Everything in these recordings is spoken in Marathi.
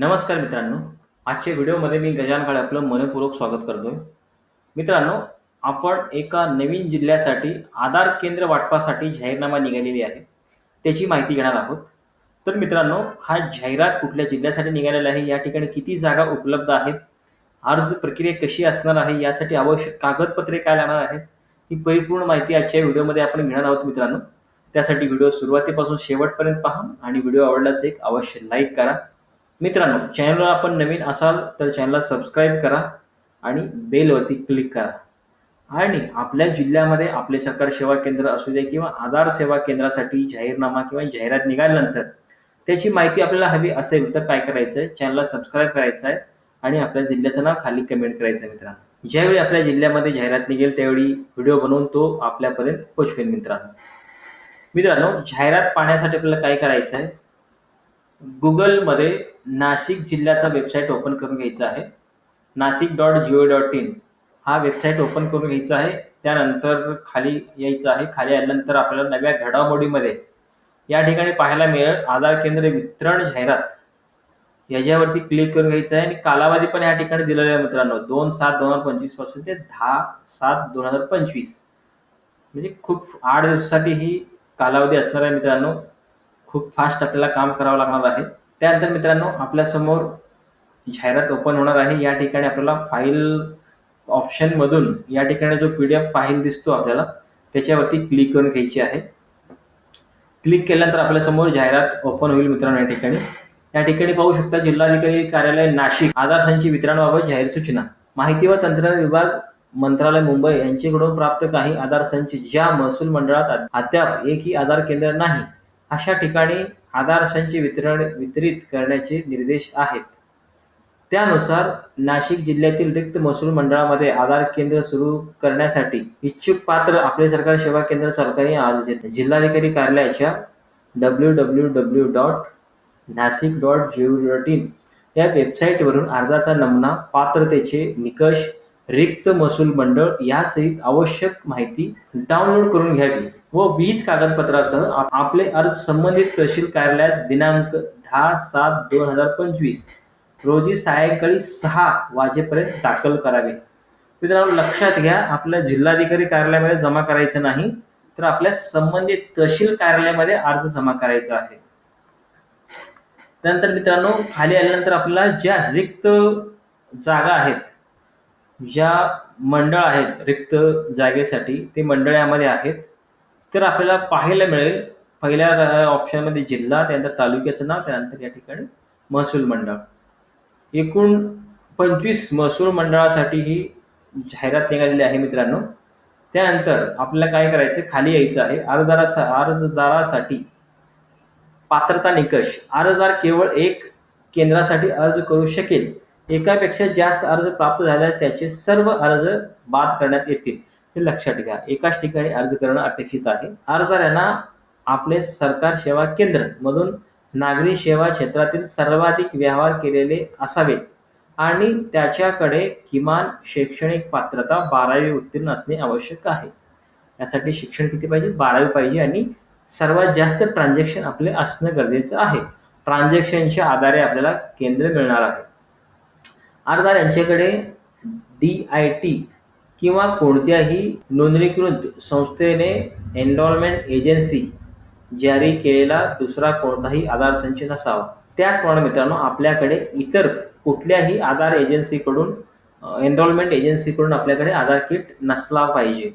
नमस्कार मित्रांनो. आजच्या व्हिडिओमध्ये मी गजान काळे आपलं मनपूर्वक स्वागत करतोय. मित्रांनो आपण एका नवीन जिल्ह्यासाठी आधार केंद्र वाटपासाठी जाहीरनामा निघालेली आहे. त्याची माहिती घेणार आहोत. तर मित्रांनो हा जाहिरात कुठल्या जिल्ह्यासाठी निघालेला आहे? या ठिकाणी किती जागा उपलब्ध आहेत? अर्ज प्रक्रिया कशी असणार आहे? यासाठी आवश्यक कागदपत्रे काय लागणार आहेत? ही परिपूर्ण माहिती आजच्या व्हिडिओमध्ये आपण घेणार आहोत मित्रांनो. त्यासाठी व्हिडिओ सुरुवातीपासून शेवटपर्यंत पहा आणि व्हिडिओ आवडल्यास एक अवश्य लाईक करा. मित्रांनो चॅनलवर आपण नवीन असाल तर चॅनलला सबस्क्राईब करा आणि बेलवरती क्लिक करा. आणि आपल्या जिल्ह्यामध्ये आपले सरकार सेवा केंद्र असू दे किंवा आधार सेवा केंद्रासाठी जाहीरनामा किंवा जाहिरात निघाल्यानंतर त्याची माहिती आपल्याला हवी असेल तर काय करायचं आहे चॅनलला सबस्क्राईब करायचं आहे आणि आपल्या जिल्ह्याचं नाव खाली कमेंट करायचं आहे मित्रांनो. ज्यावेळी आपल्या जिल्ह्यामध्ये जाहिरात निघेल त्यावेळी व्हिडिओ बनवून तो आपल्यापर्यंत पोचवेल मित्रांनो. मित्रांनो जाहिरात पाहण्यासाठी आपल्याला काय करायचं आहे गुगलमध्ये नाशिक जिल्ह्याचा वेबसाईट ओपन करून घ्यायचा आहे. Nashik dot Jio dot in हा वेबसाईट ओपन करून घ्यायचा आहे. त्यानंतर खाली यायचं आहे. खाली आल्यानंतर आपल्याला नव्या घडामोडीमध्ये या ठिकाणी पाहायला मिळेल आधार केंद्र वितरण जाहिरात. याच्यावरती क्लिक करून घ्यायचं आहे आणि कालावधी पण या ठिकाणी दिलेला आहे मित्रांनो. दोन सात दोन हजार पंचवीसपासून ते दहा सात दोन हजार पंचवीस. म्हणजे खूप आठ दिवसासाठी ही कालावधी असणार आहे मित्रांनो. खूप फास्ट आपल्याला काम करावं लागणार आहे. त्यानंतर मित्रांनो आपल्यासमोर जाहिरात ओपन होणार आहे. या ठिकाणी आपल्याला फाईल ऑप्शनमधून या ठिकाणी जो पी डी एफ फाईल दिसतो आपल्याला त्याच्यावरती क्लिक करून घ्यायची आहे. क्लिक केल्यानंतर आपल्यासमोर जाहिरात ओपन होईल मित्रांनो या ठिकाणी. या ठिकाणी पाहू शकता जिल्हाधिकारी कार्यालय नाशिक. आधार संची वितरणाबाबत जाहीर सूचना. माहिती व तंत्रज्ञान विभाग मंत्रालय मुंबई यांच्याकडून प्राप्त काही आधार संच ज्या महसूल मंडळात अद्याप एकही आधार केंद्र नाही अशा ठिकाणी आधार वितरण वितरित करण्याचे निर्देश आहेत. त्यानुसार नाशिक जिल्ह्यातील रिक्त महसूल मंडळामध्ये आधार केंद्र सुरू करण्यासाठी इच्छुक पात्र आपले सरकार सेवा केंद्र सरकारी आयोजित जिल्हाधिकारी कार्यालयाच्या W W W dot Nashik dot Jio dot in या वेबसाईटवरून अर्जाचा नमुना पात्रतेचे निकष रिक्त महसूल मंडळ यासहित आवश्यक माहिती डाउनलोड करून घ्यावी व विहित कागदपत्रासह आपले अर्ज संबंधित तहसील कार्यालयात दिनांक दहा सात दोन हजार पंचवीस रोजी सायंकाळी सहा वाजेपर्यंत दाखल करावे. मित्रांनो लक्षात घ्या आपल्या जिल्हाधिकारी कार्यालयामध्ये जमा करायचं नाही तर आपल्या संबंधित तहसील कार्यालयामध्ये अर्ज जमा करायचा आहे. त्यानंतर मित्रांनो खाली आल्यानंतर आपल्याला ज्या रिक्त जागा आहेत ज्या मंडळ आहेत रिक्त जागेसाठी ते मंडळ यामध्ये आहेत. तर आपल्याला पाहायला मिळेल पहिल्या ऑप्शनमध्ये जिल्हा त्यानंतर तालुक्याचं नाव त्यानंतर या ठिकाणी महसूल मंडळ. एकूण पंचवीस महसूल मंडळासाठी ही जाहिरात निघालेली आहे मित्रांनो. त्यानंतर आपल्याला काय करायचं खाली यायचं आहे. अर्जदारासा अर्जदारासाठी पात्रता निकष. अर्जदार केवळ एक केंद्रासाठी अर्ज करू शकेल. एकापेक्षा जास्त अर्ज प्राप्त झाल्यास त्याचे सर्व अर्ज बाद करण्यात येतील. हे लक्षात घ्या. एकाच ठिकाणी अर्ज करणं अपेक्षित आहे. अर्जदारांना आपले सरकार सेवा केंद्र मधून नागरी सेवा क्षेत्रातील सर्वाधिक व्यवहार केलेले असावेत आणि त्याच्याकडे किमान शैक्षणिक पात्रता बारावी उत्तीर्ण असणे आवश्यक आहे. यासाठी शिक्षण किती पाहिजे? बारावी पाहिजे आणि सर्वात जास्त ट्रान्झॅक्शन आपले असणं गरजेचं आहे. ट्रान्झॅक्शनच्या आधारे आपल्याला केंद्र मिळणार आहे. अर्जदार यांच्याकडे डी आय टी किंवा कोणत्याही नोंदणीकृत संस्थेने एनरॉलमेंट एजन्सी जारी केलेला दुसरा कोणताही आधार संच नसावा. त्याचप्रमाणे मित्रांनो आपल्याकडे इतर कुठल्याही आधार एजन्सीकडून एनरॉलमेंट एजन्सीकडून आपल्याकडे आधार किट नसला पाहिजे.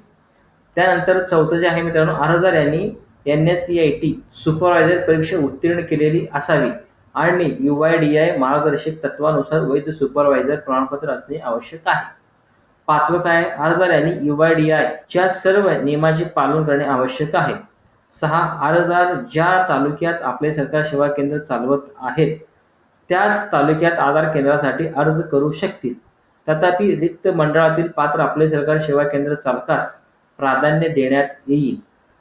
त्यानंतर चौथं जे आहे मित्रांनो अर्जदार यांनी N S C I T supervisor परीक्षा उत्तीर्ण केलेली असावी. आणि यू आय डी आय मार्गदर्शक तत्वानुसार वैध सुपरवायझर प्रमाणपत्र असणे आवश्यक आहे. पाचवं काय? अर्जदारांनी यू आय डी आय च्या सर्व नियमाचे पालन करणे आवश्यक आहे. सहा अर्जदार ज्या तालुक्यात आपले सरकार सेवा केंद्र चालवत आहेत त्याच तालुक्यात आधार केंद्रासाठी अर्ज करू शकतील. तथापि रिक्त मंडळातील पात्र आपले सरकार सेवा केंद्र चालकास प्राधान्य देण्यात येईल.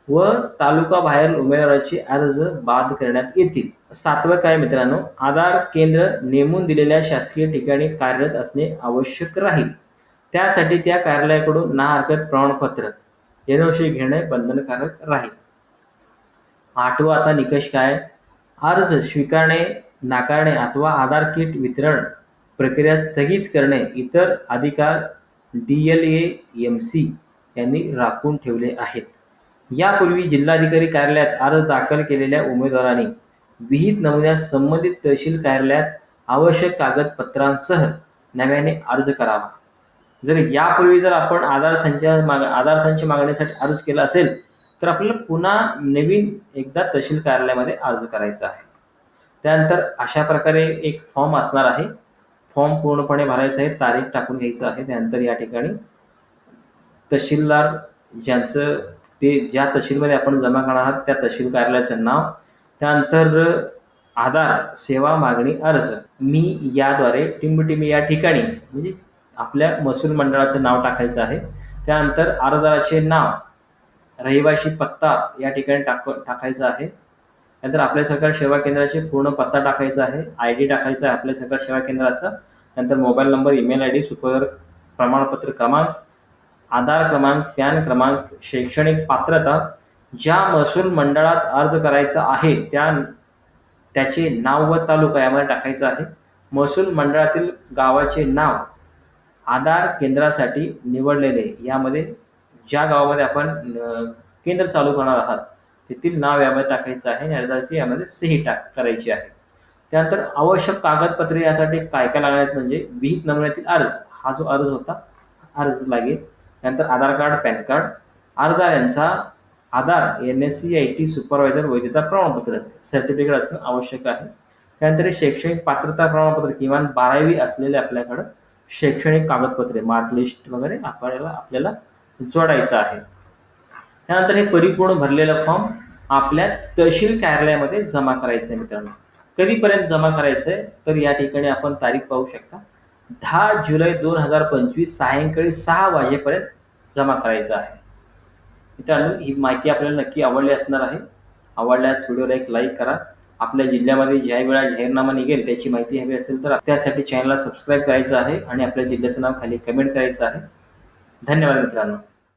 व तालुका बाहेर उमेदवाराची अर्ज बाद करण्यात येतील. सातवं काय मित्रांनो? आधार केंद्र नेमून दिलेल्या शासकीय ठिकाणी कार्यरत असणे आवश्यक राहील. त्यासाठी त्या कार्यालयाकडून ना हरकत प्रमाणपत्र एनओसी घेणे बंधनकारक राहील. आठवा आता निकष काय? अर्ज स्वीकारणे नाकारणे अथवा आधार किट वितरण प्रक्रिया स्थगित करणे इतर अधिकार D L A M C यांनी राखून ठेवले आहेत. यापूर्वी जिल्हाधिकारी कार्यालयात अर्ज दाखल केलेल्या उमेदवारांनी विहित नमुन्यास संबंधित तहसील कार्यालयात आवश्यक कागदपत्रांसह नव्याने अर्ज करावा. जर यापूर्वी जर आपण आधार संच माग आधार संच मागणीसाठी अर्ज केला असेल तर आपल्याला पुन्हा नवीन एकदा तहसील कार्यालयामध्ये अर्ज करायचा आहे. त्यानंतर अशा प्रकारे एक फॉर्म असणार आहे. फॉर्म पूर्णपणे भरायचा आहे तारीख टाकून घ्यायचं आहे. त्यानंतर या ठिकाणी तहसीलदार ज्यांचं ते ज्या तहसीलमध्ये आपण जमा करणार आहात त्या तहसील कार्यालयाचं नाव त्यानंतर आधार सेवा मागणी अर्ज. मी याद्वारे टिंबटिंबी या ठिकाणी म्हणजे आपल्या महसूल मंडळाचं नाव टाकायचं आहे. त्यानंतर अर्जदाराचे नाव रहिवाशी पत्ता या ठिकाणी टाक टाकायचा आहे. नंतर आपल्या सरकार सेवा केंद्राचे पूर्ण पत्ता टाकायचा आहे. आय डी टाकायचा आहे आपल्या सरकार सेवा केंद्राचा. नंतर mobile number email I D super प्रमाणपत्र क्रमांक आधार क्रमांक पॅन क्रमांक शैक्षणिक पात्रता ज्या महसूल मंडळात अर्ज करायचा आहे त्या त्याचे नाव व तालुका यामध्ये टाकायचं आहे. महसूल मंडळातील गावाचे नाव आधार केंद्रासाठी निवडलेले. यामध्ये ज्या गावामध्ये आपण केंद्र चालू करणार आहात तेथील नाव यामध्ये टाकायचं आहे. आणि अर्जाची यामध्ये सही टाक करायची आहे. त्यानंतर आवश्यक कागदपत्रे यासाठी काय काय लागणार आहेत? म्हणजे विहित नमुन्यातील अर्ज. हा जो अर्ज होता अर्ज लागेल. त्यानंतर आधार कार्ड पॅन कार्ड. अर्धार यांचा Aadhaar N S C I T supervisor वैधता प्रमाणपत्र सर्टिफिकेट असणं आवश्यक आहे. त्यानंतर शैक्षणिक पात्रता प्रमाणपत्र किमान बारावी असलेले आपल्याकडं शैक्षणिक कागदपत्रे मार्कलिस्ट वगैरे आपल्याला आपल्याला जोडायचं आहे. त्यानंतर हे परिपूर्ण भरलेलं फॉर्म आपल्या तहसील कार्यालयामध्ये जमा करायचं आहे मित्रांनो. कधीपर्यंत जमा करायचं आहे तर या ठिकाणी आपण तारीख पाहू शकता. दहा जुलै दोन हजार पंचवीस सायंकाळी सहा वाजेपर्यंत जमा करायचं आहे. मित्रांनो ही माहिती आपल्याला नक्की आवडली असणार आहे. आवडल्यास व्हिडिओला एक लाईक करा. आपल्या जिल्ह्यामध्ये ज्या वेळा जाहीरनामा निघेल त्याची माहिती हवी असेल तर त्यासाठी चॅनलला सबस्क्राईब करायचं आहे आणि आपल्या जिल्ह्याचं नाव खाली कमेंट करायचं आहे. धन्यवाद मित्रांनो.